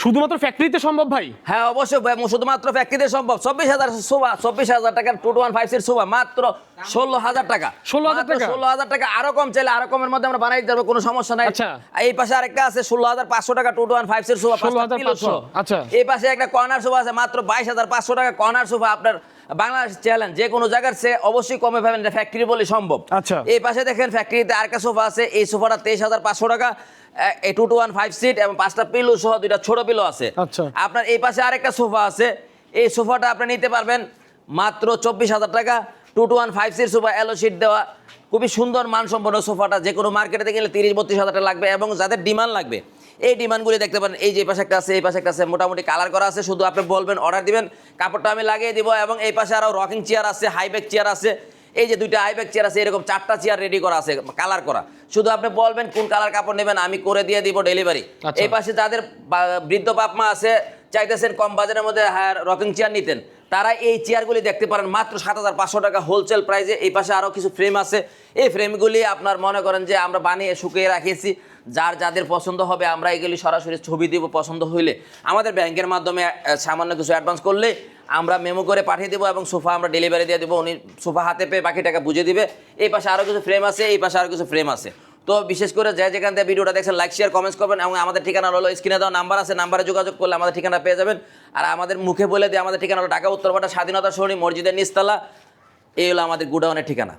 শুধুমাত্র ফ্যাক্টরিতে সম্ভব ভাই হ্যাঁ অবশ্যই ভাই, শুধুমাত্র ফ্যাক্টরিতে সম্ভব চব্বিশ হাজার শোভা চব্বিশ হাজার টাকার two one five seat sofa মাত্র ষোলো হাজার টাকা 16,000 টাকা? ষোলো হাজার টাকা আরও কম চাইলে আরও কমের মধ্যে আমরা বানাই দেবো কোনো সমস্যা নাই আচ্ছা। এই পাশে আরেকটা আছে ষোলো হাজার পাঁচশো টাকা two one five seat sofa 16,500 আচ্ছা। এই পাশে একটা কর্নার সোফা আছে মাত্র বাইশ হাজার পাঁচশো টাকা কর্নার সোফা আপনার বাংলাদেশ চ্যালেঞ্জ যে কোনো জায়গার সে অবশ্যই কমে পাবেন এটা ফ্যাক্টরি বলে সম্ভব। আচ্ছা। এই পাশে দেখেন ফ্যাক্টরিতে আর আরেকটা সোফা আছে এই সোফাটা তেইশ হাজার পাঁচশো টাকা। Two two one five seat এবং পাঁচটা পিলো সহ দুইটা ছোট পিলো আছে। আচ্ছা। আপনার এই পাশে আরেকটা সোফা আছে এই সোফাটা আপনি নিতে পারবেন মাত্র চব্বিশ হাজার টাকা। Two two one five seat sofa এলো সিট দেওয়া। খুবই সুন্দর মানসম্পন্ন সোফাটা যে কোনো মার্কেটে গেলে তিরিশ বত্রিশ হাজার টাকা লাগবে এবং যাদের ডিমান্ড লাগবে এই ডিমান্ডগুলি দেখতে পারেন, এই যে পাশে একটা আছে, এই পাশে একটা আছে, মোটামুটি কালার করা আছে, শুধু আপনি বলবেন অর্ডার দিবেন, কাপড়টা আমি লাগিয়ে দিব এবং এই পাশে আরও রকিং চেয়ার আছে হাইব্যাক চেয়ার আছে এই যে দুইটা হাইব্যাক চেয়ার আছে এরকম চারটা চেয়ার রেডি করা আছে কালার করা। শুধু আপনি বলবেন কোন কালার কাপড় নেবেন আমি করে দিয়ে দিব ডেলিভারি আচ্ছা। এই পাশে যাদের বৃদ্ধ বাপমা আছে চাইতেছেন কম বাজারের মধ্যে হ্যাঁ রকিং চেয়ার নিতেন তারা এই চেয়ারগুলি দেখতে পারেন মাত্র সাত হাজার পাঁচশো টাকা হোলসেল প্রাইসে এই পাশে আরও কিছু ফ্রেম আছে। এই ফ্রেমগুলি আপনার মনে করেন যে আমরা বানিয়ে শুকিয়ে রাখিয়েছি। যার যাদের পছন্দ হবে আমরা এগুলি সরাসরি ছবি দিব পছন্দ হইলে। আমাদের ব্যাংকের মাধ্যমে সামান্য কিছু অ্যাডভান্স করলে আমরা মেমো করে পাঠিয়ে দেবো এবং সোফা আমরা ডেলিভারি দিয়ে দেবো। উনি সোফা হাতে পেয়ে বাকি টাকা বুঝে দিবে। এই পাশে আরও কিছু ফ্রেম আছে, এই পাশে আরও কিছু ফ্রেম আছে। তো বিশেষ করে যে যেখান থেকে ভিডিওটা দেখছেন লাইক শেয়ার কমেন্টস করবেন এবং আমাদের ঠিকানা হলো স্ক্রিনে দেওয়া নাম্বার আছে নাম্বারে যোগাযোগ করলে আমাদের ঠিকানা পেয়ে যাবেন। আর আমাদের মুখে বলে দিয়ে আমাদের ঠিকানা হলো ঢাকা, উত্তরপাড়া, স্বাধীনতা সরণি, মসজিদের নিস্তালা এই হলো আমাদের গুডাউনের ঠিকানা।